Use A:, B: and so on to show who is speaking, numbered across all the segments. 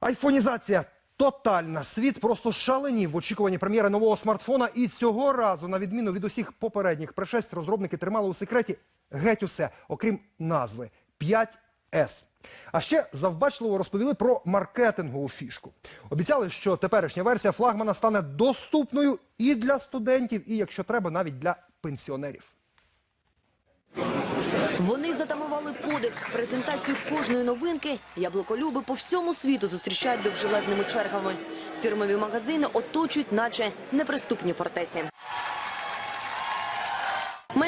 A: Айфонізація тотальна. Світ просто шаленів в очікуванні прем'єри нового смартфона. І цього разу, на відміну від усіх попередніх пришесть, розробники тримали у секреті геть усе, окрім назви 5S. А ще завбачливо розповіли про маркетингову фішку. Обіцяли, що теперішня версія флагмана стане доступною і для студентів, і якщо треба, навіть для пенсіонерів.
B: Вони затамували подих. Презентацію кожної новинки яблуколюби по всьому світу зустрічають довжелезними чергами. Фірмові магазини оточують, наче неприступні фортеці.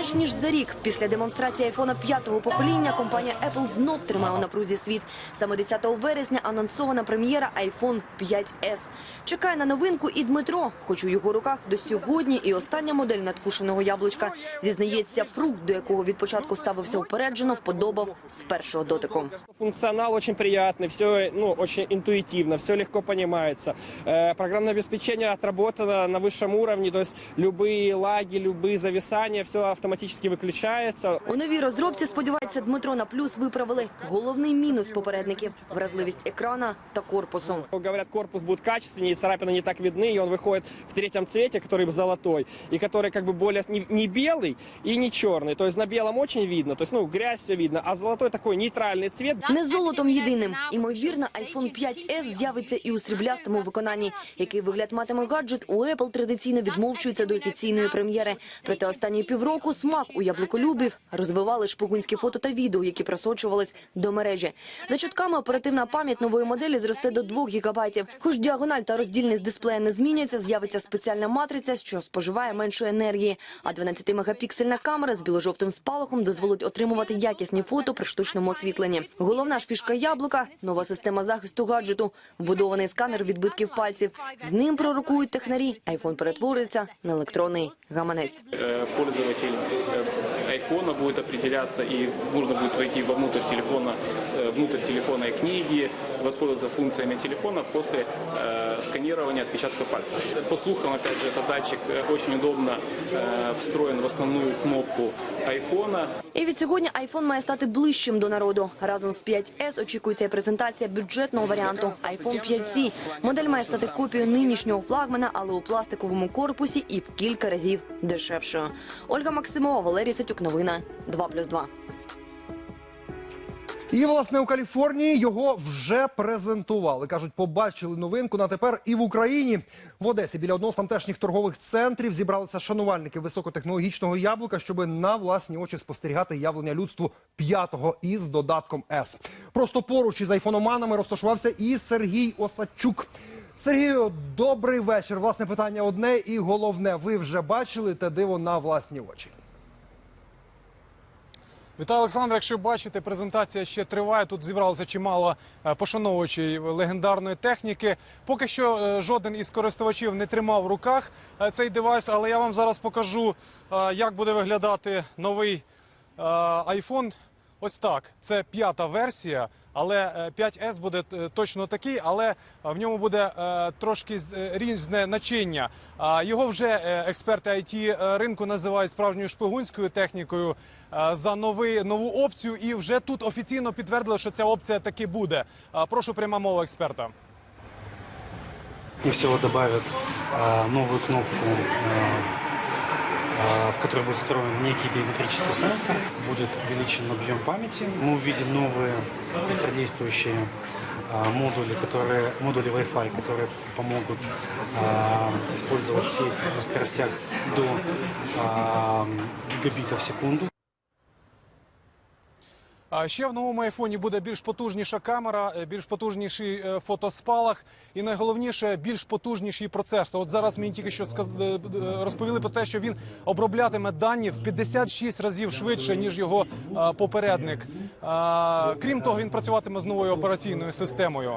B: Менш ніж за рік після демонстрації айфона п'ятого покоління компанія Apple знов тримає у напрузі світ. Саме 10 вересня анонсована прем'єра iPhone 5S. Чекає на новинку і Дмитро, хоч у його руках до сьогодні і остання модель надкушеного яблучка. Зізнається, фрукт, до якого від початку ставився упереджено, вподобав з першого дотику.
C: Функционал очень приятный, все ну, очень интуитивно, все легко понимается. Э, программное обеспечение отработано на высшем уровне, то есть любые лаги, любые зависания, все автоматически выключается.
B: У новій розробці, сподівається, Дмитро на плюс виправили головний мінус попередників – вразливість екрана та корпусу.
C: Говорят, корпус будет качественнее, царапины не так видны, и он выходит в третьем цвете, который золотой, и который как бы более не, не белый и не черный. То есть на белом очень видно, то есть ну грязь все видно, а золотой такой нейтральный цвет.
B: Не золотом єдиним. Імовірно, iPhone 5S з'явиться і у сріблястому виконанні. Який вигляд матиме гаджет, у Apple традиційно відмовчується до офіційної прем'єри. Проте останні півроку смак у яблуколюбів розвивали шпигунські фото та відео, які просочувались до мережі. За чутками, оперативна пам'ять нової моделі зросте до 2 гігабайтів. Хоч діагональ та роздільність дисплея не зміняться, з'явиться спеціальна матриця, що споживає менше енергії. А 12-мегапіксельна камера з біложовтим спалахом дозволить отримувати якісні фото при штучному освітленні. Головна ж фішка яблука – нова система захисту гаджету, вбудований сканер відбитків пальців. З ним пророкують технарі. Айфон перетвориться на електронний гаманець.
D: э, пользователь э, айфона будет определяться и нужно будет войти вовнутрь телефона, э, внутрь телефонной книги, воспользоваться функциями телефона после э, сканирования отпечатка пальца. По слухам, опять же, этот датчик э, очень удобно э, встроен в основную кнопку айфона.
B: І від сьогодні iPhone має стати ближчим до народу. Разом з 5S очікується і презентація бюджетного варіанту iPhone 5C. Модель має стати копією нинішнього флагмана, але у пластиковому корпусі і в кілька разів дешевшою. Ольга Максимова, Валерій Сатюк. Новина 2+,2.
A: І власне у Каліфорнії його вже презентували. кажуть, побачили новинку на тепер і в Україні. В Одесі біля одного з тамтешніх торгових центрів зібралися шанувальники високотехнологічного яблука, щоб на власні очі спостерігати явлення людству п'ятого із додатком С. Просто поруч із айфономанами розташувався і Сергій Осадчук. Сергію, добрий вечір. Власне питання одне і головне. Ви вже бачили те диво на власні очі.
E: Вітаю, Олександр. Якщо бачите, презентація ще триває. Тут зібралося чимало е, пошановувачів легендарної техніки. Поки що е, жоден із користувачів не тримав в руках е, цей девайс, але я вам зараз покажу, як буде виглядати новий iPhone. Ось так. Це п'ята версія, але е, 5S буде е, точно такий, але е, в ньому буде е, трошки е, різне начиння. Його вже е, експерти IT ринку називають справжньою шпигунською технікою е, за новий, нову опцію. І вже тут офіційно підтвердили, що ця опція таки буде. Прошу пряма мова експерта.
F: И всего добавят а, новую кнопку, в которой будет встроен некий биометрический сенсор. Будет увеличен объем памяти. Мы увидим новые быстродействующие а, модули, которые, модули Wi-Fi, которые помогут а, использовать сеть на скоростях до а, гигабитов в секунду.
E: А ще в новому айфоні буде більш потужніша камера, е, більш потужніший е, фотоспалах і найголовніше більш потужніший процесор. От зараз мені тільки що сказ- е, розповіли про те, що він оброблятиме дані в 56 разів швидше ніж його попередник. Крім того, він працюватиме з новою операційною системою.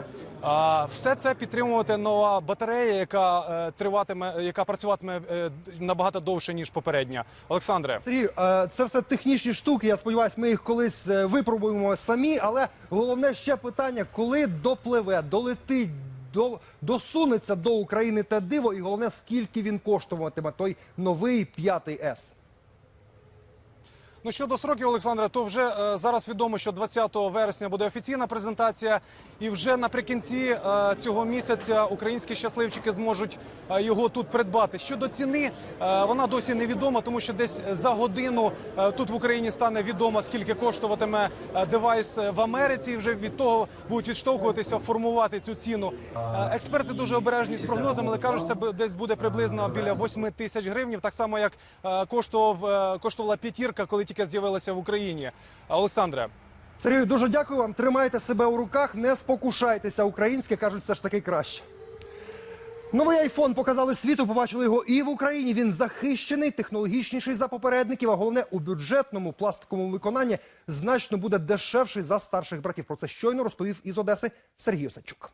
E: Все це підтримувати нова батарея, яка е, триватиме, яка працюватиме е, набагато довше ніж попередня. Олександре.
A: Сергій, е, це все технічні штуки. Я сподіваюся, ми їх колись випробуємо самі. Але головне ще питання: коли допливе, долетить, до, досунеться до України те диво, і головне, скільки він коштуватиме той новий п'ятий С.
E: Ну щодо сроків, Олександра, то вже е, зараз відомо, що 20 вересня буде офіційна презентація, і вже наприкінці е, цього місяця українські щасливчики зможуть е, його тут придбати. Щодо ціни, е, вона досі невідома, тому що десь за годину е, тут в Україні стане відомо, скільки коштуватиме е, девайс в Америці. І вже від того будуть відштовхуватися, формувати цю ціну. Е, Експерти дуже обережні з прогнозами, але кажуть, це десь буде приблизно біля 8 тисяч гривень, так само як е, коштував е, коштувала п'ятірка, коли тільки з'явилася в Україні. Олександре.
A: Сергію, дуже дякую вам. Тримайте себе у руках, не спокушайтеся. Українське кажуть, все ж таки краще. Новий айфон показали світу. Побачили його і в Україні. Він захищений, технологічніший за попередників. А головне у бюджетному пластиковому виконанні значно буде дешевший за старших братів. Про це щойно розповів із Одеси Сергій Осадчук.